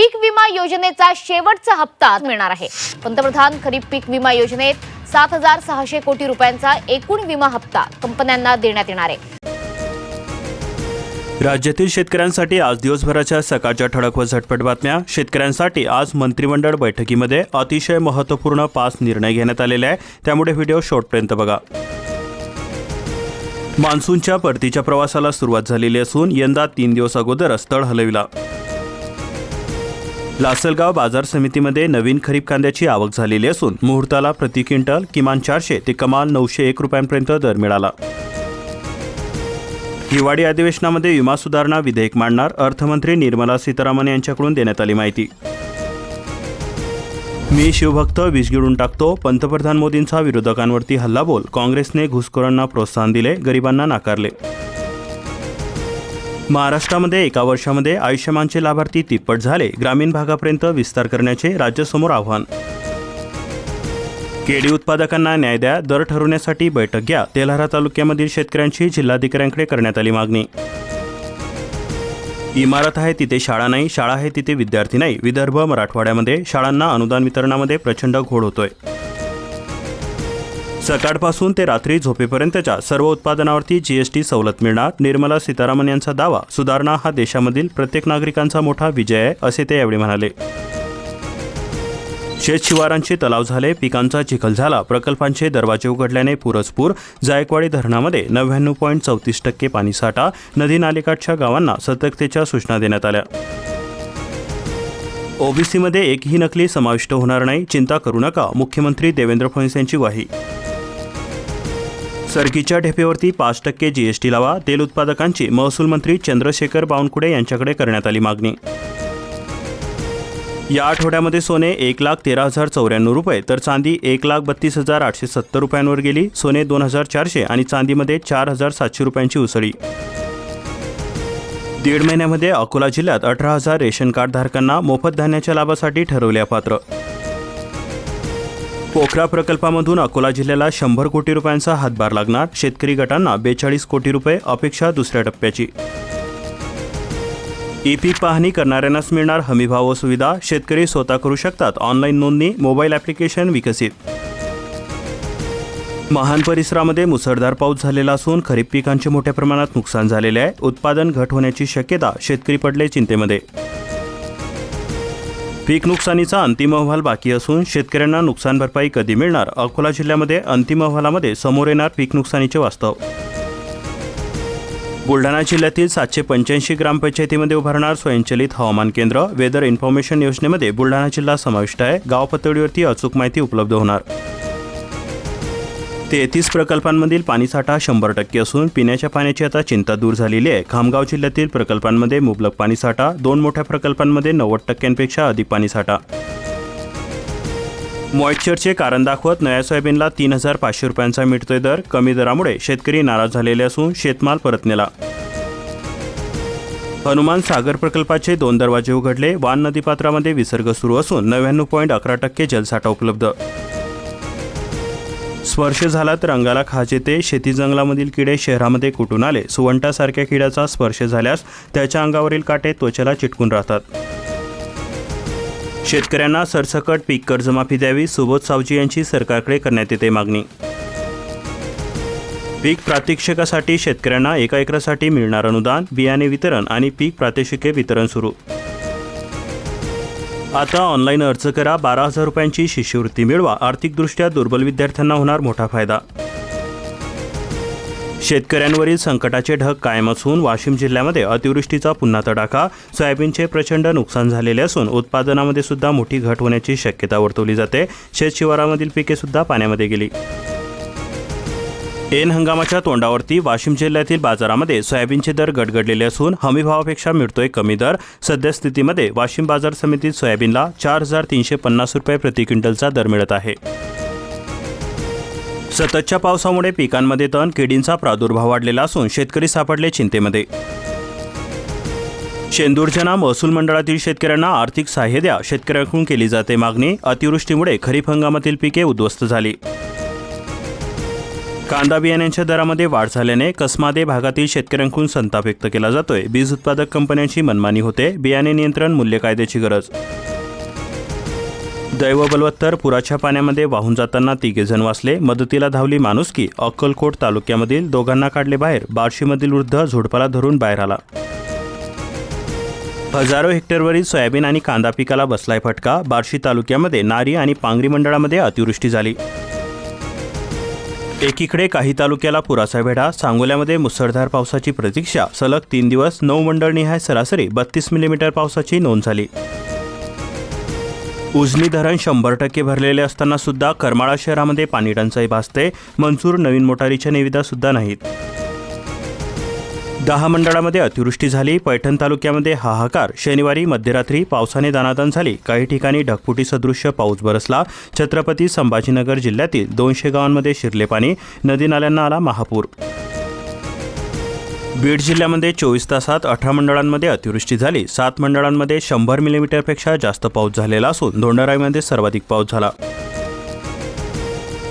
पीक विमा योजनेचा शेवटचा हप्ता मिळणार आहे. पंतप्रधान खरीप पीक विमा योजनेत सात हजार सहाशे कोटी रुपयांचा एकूण विमा हप्ता कंपन्यांना देण्यात येणार आहे. राज्यातील शेतकऱ्यांसाठी आज दिवसभराच्या सकाळच्या ठळक व झटपट बातम्या. शेतकऱ्यांसाठी आज मंत्रिमंडळ बैठकीमध्ये अतिशय महत्त्वपूर्ण पाच निर्णय घेण्यात आलेले आहे त्यामुळे व्हिडिओ शॉर्टपर्यंत बघा. मान्सूनच्या परतीच्या प्रवासाला सुरुवात झालेली असून यंदा तीन दिवस अगोदर तळ हलविला. लासलगाव बाजार समितीमध्ये नवीन खरीप कांद्याची आवक झालेली असून मुहूर्ताला प्रति क्विंटल किमान चारशे ते कमाल नऊशे एक रुपयांपर्यंत दर मिळाला. हिवाळी अधिवेशनामध्ये विमा सुधारणा विधेयक मांडणार अर्थमंत्री निर्मला सीतारामन यांच्याकडून देण्यात आली माहिती. मी शिवभक्त वीज गिळून टाकतो पंतप्रधान मोदींचा विरोधकांवरती हल्लाबोल काँग्रेसने घुसखोरांना प्रोत्साहन दिले गरिबांना नाकारले. महाराष्ट्रामध्ये एका वर्षामध्ये आयुष्यमानचे लाभार्थी तिप्पट झाले. ग्रामीण भागापर्यंत विस्तार करण्याचे राज्यासमोर आव्हान. केळी उत्पादकांना न्याय द्या दर ठरवण्यासाठी बैठक घ्या तेल्हारा तालुक्यामधील शेतकऱ्यांची जिल्हाधिकाऱ्यांकडे करण्यात आली मागणी. इमारत आहे तिथे शाळा नाही शाळा आहे तिथे विद्यार्थी नाही. विदर्भ मराठवाड्यामध्ये शाळांना अनुदान वितरणामध्ये प्रचंड घोड होतोय. सकाळपासून ते रात्री झोपेपर्यंतच्या सर्व उत्पादनावरती जीएसटी सवलत मिळणार. निर्मला सीतारामन यांचा दावा सुधारणा हा देशामधील प्रत्येक नागरिकांचा मोठा विजय आहे असे ते यावेळी म्हणाले. शेतशिवारांचे तलाव झाले पिकांचा चिखल झाला प्रकल्पांचे दरवाजे उघडल्याने पुरसपूर जायकवाडी धरणामध्ये नव्याण्णव पॉईंट चौतीस टक्के पाणीसाठा नदी नालेकाठच्या गावांना सतर्कतेच्या सूचना देण्यात आल्या. ओबीसीमध्ये एकही नकली समाविष्ट होणार नाही चिंता करू नका मुख्यमंत्री देवेंद्र फडणवीस यांची ग्वाही. सरकीच्या ठेपेवरती पाच टक्के जीएसटी लावा तेल उत्पादकांची महसूल मंत्री चंद्रशेखर बावनकुळे यांच्याकडे करण्यात आली मागणी. या आठवड्यामध्ये सोने एक लाख तेरा हजार चौऱ्याण्णव रुपये तर चांदी एक लाख बत्तीस हजार आठशे सत्तर रुपयांवर गेली सोने दोन हजार चारशे आणि चांदीमध्ये चार हजार सातशे रुपयांची उसळी. दीड महिन्यामध्ये अकोला जिल्ह्यात अठरा हजार रेशन कार्डधारकांना मोफत धान्याच्या लाभासाठी ठरवल्या पात्र पोखरा प्रकल्पामधून अकोला जिल्ह्याला शंभर कोटी रुपयांचा हातभार लागणार. शेतकरी गटांना बेचाळीस कोटी रुपये अपेक्षा दुसऱ्या टप्प्याची. ई पीक पाहणी करणाऱ्यांनाच मिळणार हमीभाव व सुविधा. शेतकरी स्वतः करू शकतात ऑनलाईन नोंदणी मोबाईल ॲप्लिकेशन विकसित. महान परिसरामध्ये मुसळधार पाऊस झालेला असून खरीप पिकांचे मोठ्या प्रमाणात नुकसान झालेले आहे. उत्पादन घट होण्याची शक्यता शेतकरी पडले चिंतेमध्ये. पीक नुकसानीचा अंतिम अहवाल बाकी असून शेतकऱ्यांना नुकसान भरपाई कधी मिळणार? अकोला जिल्ह्यामध्ये अंतिम अहवालामध्ये समोर येणार पीक नुकसानीचे वास्तव. बुलढाणा जिल्ह्यातील सातशे पंच्याऐंशी ग्रामपंचायतीमध्ये उभारणार स्वयंचलित हवामान केंद्र. वेदर इन्फॉर्मेशन योजनेमध्ये बुलढाणा जिल्हा समाविष्ट आहे. गाव पातळीवरती अचूक माहिती उपलब्ध होणार. तेहतीस प्रकल्पांमधील पाणीसाठा शंभर टक्के असून पिण्याच्या पाण्याची आता चिंता दूर झालेली आहे. खामगाव जिल्ह्यातील प्रकल्पांमध्ये मुबलक पाणीसाठा दोन मोठ्या प्रकल्पांमध्ये नव्वद टक्क्यांपेक्षा अधिक पाणीसाठा मॉइश्चरचे कारण दाखवत नया सोयाबीनला तीन हजार पाचशे रुपयांचा मिळतोय दर. कमी दरामुळे शेतकरी नाराज झालेले असून शेतमाल परत नेला हनुमान सागर प्रकल्पाचे दोन दरवाजे उघडले. वान नदीपात्रामध्ये विसर्ग सुरू असून नव्याण्णव पॉईंट अकरा टक्के जलसाठा उपलब्ध. स्पर्श झाला तर अंगाला खाज येते. शेती जंगलामधील किडे शहरामध्ये कुठून आले. सुवंटासारख्या किड्याचा स्पर्श झाल्यास त्याच्या अंगावरील काटे त्वचेला चिटकून राहतात. शेतकऱ्यांना सरसकट पीक कर्जमाफी द्यावी. सुबोध सावजी यांची सरकारकडे करण्यात येते मागणी. पीक प्रात्यक्षिकासाठी शेतकऱ्यांना एका एकरासाठी मिळणार अनुदान बियाणे वितरण आणि पीक प्रात्यक्षिके वितरण सुरू. आता ऑनलाईन अर्ज करा बारा हजार रुपयांची शिष्यवृत्ती मिळवा. आर्थिकदृष्ट्या दुर्बल विद्यार्थ्यांना होणार मोठा फायदा. शेतकऱ्यांवरील संकटाचे ढग कायम असून वाशिम जिल्ह्यामध्ये अतिवृष्टीचा पुन्हा तडाखा. सोयाबीनचे प्रचंड नुकसान झालेले असून उत्पादनामध्ये सुद्धा मोठी घट होण्याची शक्यता वर्तवली जाते. शेतशिवारामधील पिके सुद्धा पाण्यामध्ये गेली. ऐन हंगामाच्या तोंडावरती वाशिम जिल्ह्यातील बाजारामध्ये सोयाबीनचे दर गडगडलेले असून हमीभावापेक्षा मिळतोय कमी दर. सद्यस्थितीमध्ये वाशिम बाजार समितीत सोयाबीनला चार हजार तीनशे पन्नास रुपये प्रति क्विंटलचा दर मिळत आहे. सततच्या पावसामुळे पिकांमध्ये तण किडींचा प्रादुर्भाव वाढलेला असून शेतकरी सापडले चिंतेमध्ये. शेंदूरजना महसूल मंडळातील शेतकऱ्यांना आर्थिक सहाय्य द्या. शेतकऱ्यांकडून केली जाते मागणी. अतिवृष्टीमुळे खरीप हंगामातील पिके उद्ध्वस्त झाली. कांदा बियाण्यांच्या दरामध्ये वाढ झाल्याने कसमादे भागातील शेतकऱ्यांकडून संताप व्यक्त केला जातोय. बीज उत्पादक कंपन्यांची मनमानी होते. बियाणे नियंत्रण मूल्य कायद्याची गरज. दैव बलवत्तर पुराच्या पाण्यामध्ये वाहून जाताना तिघे जण वाचले. मदतीला धावली माणुसकी. अक्कलकोट तालुक्यामधील दोघांना काढले बाहेर. बार्शीमधील वृद्ध झोडपाला धरून बाहेर आला. हजारो हेक्टरवरील सोयाबीन आणि कांदा पिकाला बसलाय फटका. बार्शी तालुक्यामध्ये नारी आणि पांगरी मंडळामध्ये अतिवृष्टी झाली. एकीकडे काही तालुक्याला पुराचा वेढा सांगोल्यामध्ये मुसळधार पावसाची प्रतीक्षा सलग तीन दिवस नऊ मंडळनिहाय सरासरी बत्तीस मिलीमीटर पावसाची नोंद झाली. उजनी धरण शंभर टक्के भरलेले असताना सुद्धा करमाळा शहरामध्ये पाणी टंचाई भासते. मंचूर नवीन मोटारीच्या निविदा सुद्धा नाहीत. दहा मंडळामध्ये अतिवृष्टी झाली. पैठण तालुक्यामध्ये हाहाकार. शनिवारी मध्यरात्री पावसाने दानादान झाली. काही ठिकाणी ढगफुटी सदृश्य पाऊस बरसला. छत्रपती संभाजीनगर जिल्ह्यातील दोनशे गावांमध्ये शिरले पाणी. नदी नाल्यांना आला महापूर. बीड जिल्ह्यामध्ये चोवीस तासात अठरा मंडळांमध्ये अतिवृष्टी झाली. सात मंडळांमध्ये शंभर मिलीमीटरपेक्षा जास्त पाऊस झालेला असून धोंडराईमध्ये सर्वाधिक पाऊस झाला.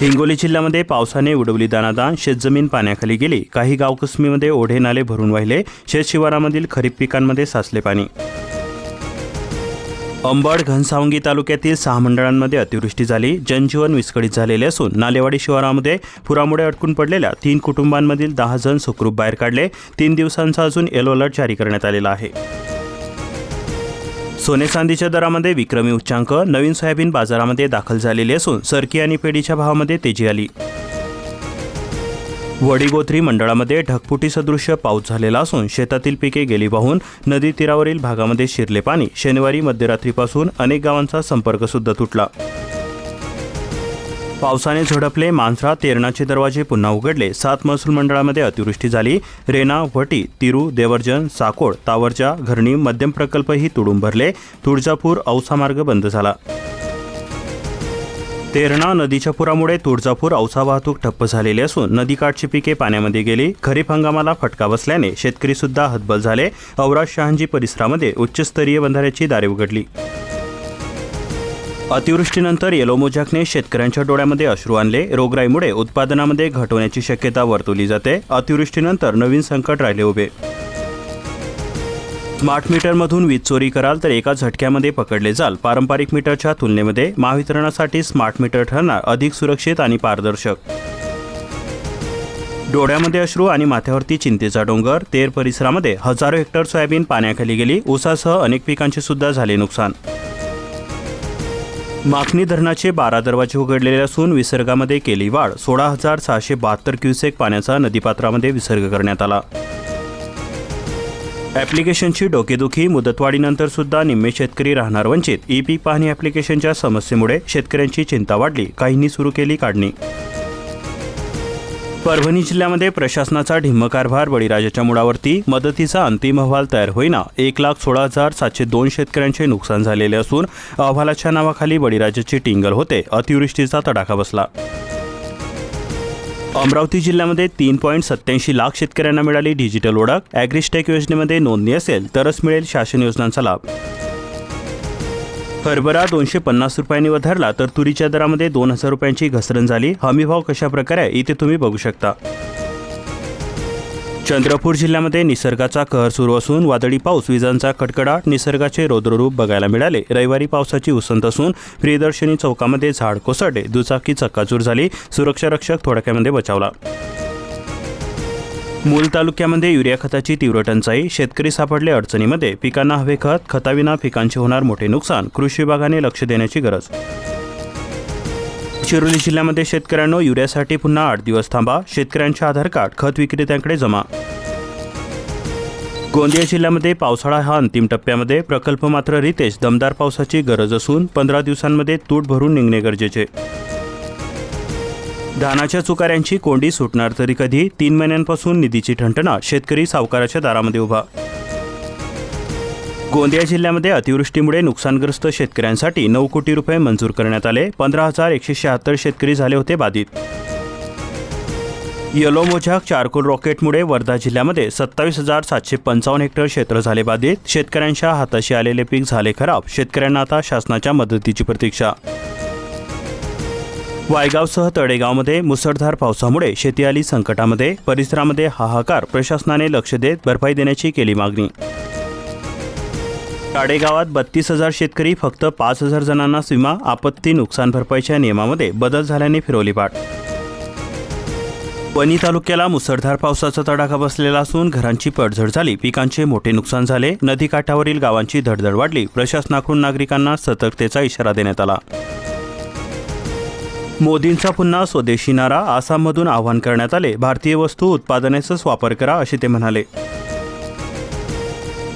हिंगोली जिल्ह्यामध्ये पावसाने उडवली दानादान शेतजमीन पाण्याखाली गेली काही गावकुसमीमध्ये ओढे नाले भरून वाहिले शेतशिवारामधील खरीप पिकांमध्ये साचले पाणी. अंबड घनसावंगी तालुक्यातील सहा मंडळांमध्ये अतिवृष्टी झाली जनजीवन विस्कळीत झालेले असून नालेवाडी शिवारामध्ये पुरामुळे अडकून पडलेल्या तीन कुटुंबांमधील दहा जण सुखरूप बाहेर काढले तीन दिवसांचा अजून येलो अलर्ट जारी करण्यात आलेला आहे. सोने चांदीच्या दरामध्ये विक्रमी उच्चांक नवीन सोयाबीन बाजारामध्ये दाखल झालेले असून सरकी आणि पेढीच्या भावामध्ये तेजी आली. वडीगोत्री मंडळामध्ये ढगफुटी सदृश्य पाऊस झालेला असून शेतातील पिके गेली वाहून नदी तीरावरील भागामध्ये शिरले पाणी. शनिवारी मध्यरात्रीपासून अनेक गावांचा संपर्क सुद्धा तुटला. पावसाने झडपले मांजरा तेरणाचे दरवाजे पुन्हा उघडले. सात महसूल मंडळामध्ये अतिवृष्टी झाली. रेना वटी तिरू देवर्जन साकोड तावरजा घरणी मध्यम प्रकल्पही तुडून भरले. तुळजापूर औसा मार्ग बंद झाला. तेरणा नदीच्या पुरामुळे तुळजापूर औसा वाहतूक ठप्प झालेली असून नदीकाठची पिके पाण्यामध्ये गेली. खरीप हंगामाला फटका बसल्याने शेतकरी सुद्धा हतबल झाले. औराज शहांजी परिसरामध्ये उच्चस्तरीय बंधाऱ्याची दारे उघडली. अतिवृष्टीनंतर येलो मोजाकने शेतकऱ्यांच्या डोळ्यामध्ये अश्रू आणले. रोगराईमुळे उत्पादनामध्ये घट होण्याची शक्यता वर्तवली जाते. अतिवृष्टीनंतर नवीन संकट राहिले उभे. स्मार्ट मीटरमधून वीज चोरी कराल तर एका झटक्यामध्ये पकडले जाल. पारंपरिक मीटरच्या तुलनेमध्ये महावितरणासाठी स्मार्ट मीटर ठरणार अधिक सुरक्षित आणि पारदर्शक. डोळ्यामध्ये अश्रू आणि माथ्यावरती चिंतेचा डोंगर. तेर परिसरामध्ये हजारो हेक्टर सोयाबीन पाण्याखाली गेली. ऊसासह अनेक पिकांचे सुद्धा झाले नुकसान. माखणी धरणाचे बारा दरवाजे उघडलेले असून विसर्गामध्ये केली वाढ. सोळा हजार सहाशे बहात्तर क्युसेक पाण्याचा नदीपात्रामध्ये विसर्ग करण्यात आला. ॲप्लिकेशनची डोकेदुखी मुदतवाढीनंतर सुद्धा निम्मे शेतकरी राहणार वंचित. ई पीक पाहणी ॲप्लिकेशनच्या समस्येमुळे शेतकऱ्यांची चिंता वाढली. काहींनी सुरू केली काढणी. परभणी जिल्ह्यामध्ये प्रशासनाचा ढिम्मकारभार बळीराजाच्या मुळावरती मदतीचा अंतिम अहवाल तयार होईना. एक लाख सोळा हजार सातशे दोन शेतकऱ्यांचे नुकसान झालेले असून अहवालाच्या नावाखाली बळीराजाची टिंगल होते. अतिवृष्टीचा तडाखा बसला. अमरावती जिल्ह्यामध्ये तीन पॉईंट सत्याऐंशी लाख शेतकऱ्यांना मिळाली डिजिटल ओळख. ॲग्रिस्टेक योजनेमध्ये नोंदणी असेल तरच मिळेल शासन योजनांचा लाभ. हरभरा दोनशे पन्नास रुपयांनी वधारला तर तुरीच्या दरामध्ये दोन हजार रुपयांची घसरण झाली. हमीभाव कशा प्रकारे आहे इथे तुम्ही बघू शकता. चंद्रपूर जिल्ह्यामध्ये निसर्गाचा कहर सुरू असून वादळी पाऊस विजांचा कडकडाट निसर्गाचे रौद्ररूप बघायला मिळाले. रविवारी पावसाची उसंत असून प्रियदर्शनी चौकामध्ये झाड कोसळले. दुचाकी चक्काचूर झाली. सुरक्षा रक्षक थोडक्यामध्ये बचावला. मूल तालुक्यामध्ये युरिया खताची तीव्र टंचाई शेतकरी सापडले अडचणीमध्ये पिकांना हवे खत खताविना पिकांचे होणार मोठे नुकसान कृषी विभागाने लक्ष देण्याची गरज. शिरोली जिल्ह्यामध्ये शेतकऱ्यांनो युरियासाठी पुन्हा आठ दिवस थांबा शेतकऱ्यांचे आधार कार्ड खत विक्रेत्यांकडे जमा. गोंदिया जिल्ह्यामध्ये पावसाळा हा अंतिम टप्प्यामध्ये प्रकल्प मात्र रितेश दमदार पावसाची गरज असून पंधरा दिवसांमध्ये तूट भरून निघणे गरजेचे. धानाच्या चुकाऱ्यांची कोंडी सुटणार तरी कधी तीन महिन्यांपासून निधीची ठणठणा शेतकरी सावकाराच्या दारामध्ये उभा. गोंदिया जिल्ह्यामध्ये अतिवृष्टीमुळे नुकसानग्रस्त शेतकऱ्यांसाठी नऊ कोटी रुपये मंजूर करण्यात आले. पंधरा हजार एकशे शहात्तर शेतकरी झाले होते बाधित. येलो मोझाक चारकोल रॉकेटमुळे वर्धा जिल्ह्यामध्ये सत्तावीस हजार सातशे पंचावन्न हेक्टर क्षेत्र झाले बाधित. शेतकऱ्यांच्या हाताशी आलेले पीक झाले खराब. शेतकऱ्यांना आता शासनाच्या मदतीची प्रतीक्षा. वायगावसह तळेगावमध्ये मुसळधार पावसामुळे शेती आली संकटामध्ये परिसरामध्ये हाहाकार प्रशासनाने लक्ष देत भरपाई देण्याची केली मागणी. ताडेगावात बत्तीस हजार शेतकरी फक्त पाच हजार जणांना विमा आपत्ती नुकसान भरपाईच्या नियमामध्ये बदल झाल्याने फिरवली पाठ. वणी तालुक्याला मुसळधार पावसाचा तडाखा बसलेला असून घरांची पडझड झाली. पिकांचे मोठे नुकसान झाले. नदीकाठावरील गावांची धडधड वाढली. प्रशासनाकडून नागरिकांना सतर्कतेचा इशारा देण्यात आला. मोदींचा पुन्हा स्वदेशी नारा आसाममधून आवाहन करण्यात आले. भारतीय वस्तू उत्पादनाचाच वापर करा असे ते म्हणाले.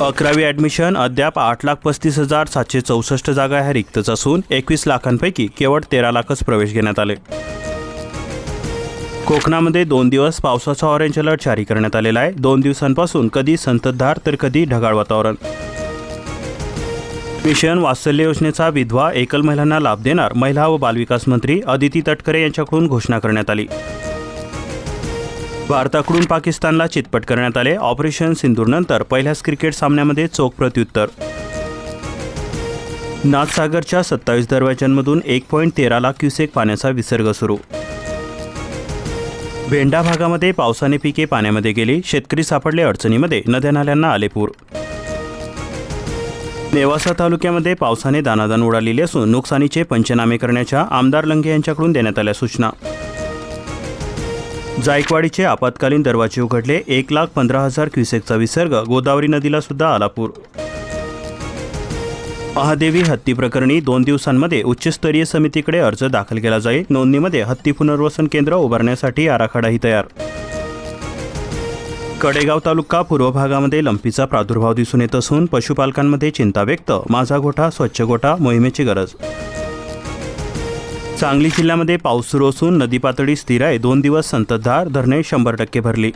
अकरावी ॲडमिशन अद्याप आठ लाख पस्तीस हजार सातशे चौसष्ट जागा ह्या रिक्तच असून एकवीस लाखांपैकी केवळ तेरा लाखच प्रवेश घेण्यात आले. कोकणामध्ये दोन दिवस पावसाचा ऑरेंज अलर्ट जारी करण्यात आलेला आहे. दोन दिवसांपासून कधी संततधार तर कधी ढगाळ वातावरण. मिशन वात्सल्य योजनेचा विधवा एकल महिलांना लाभ देणार महिला व बालविकास मंत्री अदिती तटकरे यांच्याकडून घोषणा करण्यात आली. भारताकडून पाकिस्तानला चितपट करण्यात आले. ऑपरेशन सिंदूरनंतर पहिल्याच क्रिकेट सामन्यामध्ये चोख प्रत्युत्तर. नाथसागरच्या सत्तावीस दरवाज्यांमधून एक पॉईंट तेरा लाख क्युसेक पाण्याचा विसर्ग सुरू. भेंडा भागामध्ये पावसाने पिके पाण्यामध्ये गेली. शेतकरी सापडले अडचणीमध्ये. नद्या नाल्यांना आले पूर नेवासा तालुक्यामध्ये पावसाने दानादान उडालेली असून नुकसानीचे पंचनामे करण्याच्या आमदार लंगे यांच्याकडून देण्यात आल्या सूचना. जायकवाडीचे आपत्कालीन दरवाजे उघडले. एक लाख पंधरा हजार क्युसेकचा विसर्ग. गोदावरी नदीला सुद्धा आला पूर महादेवी हत्ती प्रकरणी दोन दिवसांमध्ये उच्चस्तरीय समितीकडे अर्ज दाखल केला जाईल. नोंदणीमध्ये हत्ती पुनर्वसन केंद्र उभारण्यासाठी आराखडाही तयार. कडेगाव तालुका पूर्व भागामध्ये लंपीचा प्रादुर्भाव दिसून येत असून पशुपालकांमध्ये चिंता व्यक्त. माझा गोठा स्वच्छ गोठा मोहिमेची गरज. सांगली जिल्ह्यामध्ये पाऊस सुरू असून नदी पातळी स्थिर आहे. दोन दिवस संततधार धरणे शंभर टक्के भरली.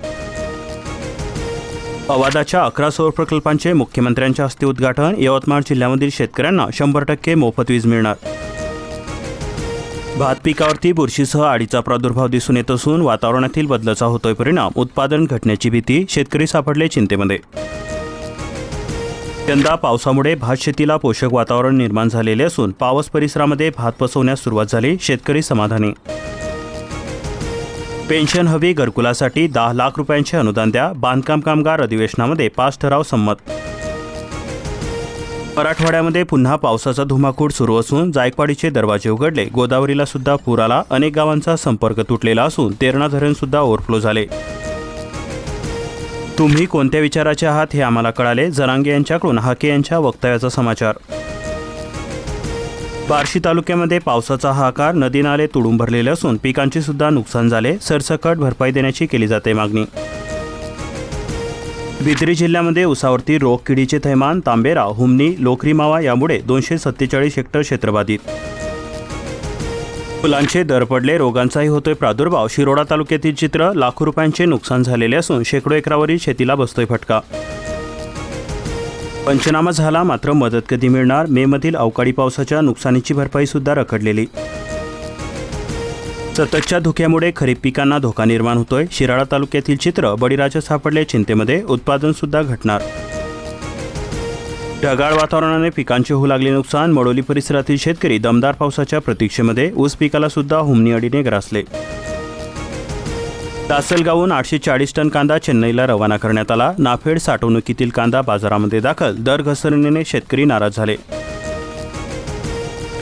अवादाच्या अकरा सौर प्रकल्पांचे मुख्यमंत्र्यांच्या हस्ते उद्घाटन. यवतमाळ जिल्ह्यामधील शेतकऱ्यांना शंभर टक्के मोफत वीज मिळणार. भात पिकावरती बुरशीसह आडीचा प्रादुर्भाव दिसून येत असून वातावरणातील बदलाचा होतोय परिणाम. उत्पादन घटण्याची भीती शेतकरी सापडले चिंतेमध्ये. यंदा पावसामुळे भात शेतीला पोषक वातावरण निर्माण झालेले असून पावस परिसरामध्ये भात पसवण्यास सुरुवात झाली शेतकरी समाधानी. पेन्शन हवी घरकुलासाठी दहा लाख रुपयांचे अनुदान द्या बांधकाम कामगार अधिवेशनामध्ये पाच ठराव संमत. मराठवाड्यामध्ये पुन्हा पावसाचा धुमाकूळ सुरू असून जायकवाडीचे दरवाजे उघडले. गोदावरीला सुद्धा पूर आला. अनेक गावांचा संपर्क तुटलेला असून तेरणा धरण सुद्धा ओव्हरफ्लो झाले. तुम्ही कोणत्या विचाराचे आहात हे आम्हाला कळाले. जरांगे यांच्याकडून हाके यांच्या वक्तव्याचा समाचार. बार्शी तालुक्यामध्ये पावसाचा हाकार नदी नाले तुडूंब भरलेले असून पिकांचे सुद्धा नुकसान झाले. सरसकट भरपाई देण्याची केली जाते मागणी. बिद्री जिल्ह्यामध्ये उसावरती रोग किडीचे थैमान तांबेरा हुमनी लोकरी मावा यामुळे दोनशे सत्तेचाळीस हेक्टर क्षेत्र बाधित. फुलांचे दर पडले रोगांचाही होतोय प्रादुर्भाव. शिरोडा तालुक्यातील चित्र लाखो रुपयांचे नुकसान झालेले असून शेकडो एकरावरील शेतीला बसतोय फटका. पंचनामा झाला मात्र मदत कधी मिळणार? मेमधील अवकाळी पावसाच्या नुकसानीची भरपाई सुद्धा रखडलेली. सततच्या धुक्यामुळे खरीप पिकांना धोका निर्माण होतोय. शिराळा तालुक्यातील चित्र बळीराजा सापडले. चिंतेमध्ये उत्पादन सुद्धा घटणार. ढगाळ वातावरणाने पिकांचे होऊ लागले नुकसान. मडोली परिसरातील शेतकरी दमदार पावसाच्या प्रतीक्षेमध्ये ऊस पिकाला सुद्धा हुमणी अडीने ग्रासले. लासलगावहून आठशे चाळीस टन कांदा चेन्नईला रवाना करण्यात आला. नाफेड साठवणुकीतील कांदा बाजारामध्ये दाखल. दर घसरणीने शेतकरी नाराज झाले.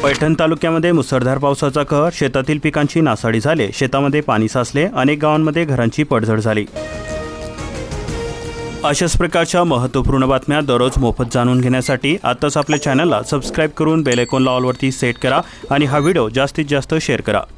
पैठण तालुक्यामध्ये मुसळधार पावसाचा कहर शेतातील पिकांची नासाडी झाली शेतामध्ये पाणी साचले अनेक गावांमध्ये घरांची पडझड झाली. अशाच प्रकारच्या महत्त्वपूर्ण बातम्या दररोज मोफत जाणून घेण्यासाठी आत्ताच आपल्या चॅनलला सबस्क्राईब करून बेल लॉलवरती ऑलवरती सेट करा आणि हा व्हिडिओ जास्तीत जास्त शेअर करा.